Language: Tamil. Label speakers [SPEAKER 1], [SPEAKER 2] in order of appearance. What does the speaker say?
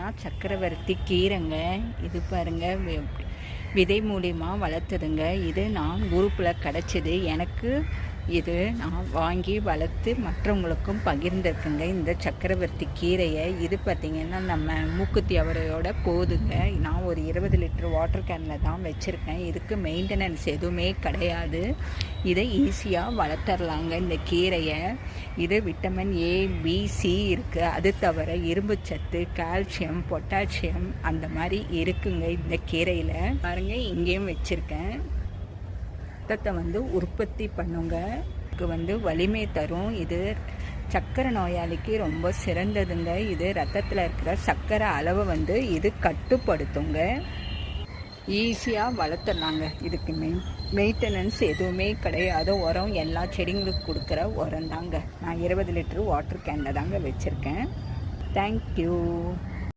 [SPEAKER 1] பார்த்தீங்கன்னா சக்கரவர்த்தி கீரைங்க. இது பாருங்கள் விதை மூலியமாக வளர்த்துதுங்க. இது நான் குரூப்பில் கிடச்சிது. எனக்கு இது நான் வாங்கி வளர்த்து மற்றவங்களுக்கும் பகிர்ந்துருக்குங்க. இந்த சக்கரவர்த்தி கீரையை. இது பார்த்திங்கன்னா நம்ம மூக்குத்தி அவரையோட போதுங்க. நான் ஒரு இருபது லிட்டர் வாட்டர் கேனில் தான் வச்சுருக்கேன். இதுக்கு மெயின்டெனன்ஸ் எதுவுமே கிடையாது. இதை ஈஸியாக வளர்த்துர்லாங்க இந்த கீரையை. இது விட்டமின் ஏ பி சி இருக்குது அது தவிர இரும்புச்சத்து கால்சியம் பொட்டாசியம் அந்த மாதிரி இருக்குங்க இந்த கீரையில். பாருங்கள் இங்கேயும் வச்சுருக்கேன். ரத்தத்தை வந்து உற்பத்தி பண்ணுங்க. இதுக்கு வந்து வலிமை தரும். இது சக்கரை நோயாளிக்கு ரொம்ப சிறந்ததுங்க. இது ரத்தத்தில் இருக்கிற சர்க்கரை அளவை வந்து இது கட்டுப்படுத்துங்க. ஈஸியாக வளர்த்துடலாங்க. இதுக்கு மெயின் மெயின்டெனன்ஸ் எதுவுமே கிடையாது. உரம் எல்லா செடிங்களுக்கு கொடுக்குற உரம் தாங்க நான் இருபது லிட்டரு வாட்டர் கேனில் தாங்க வச்சுருக்கேன். தேங்க்யூ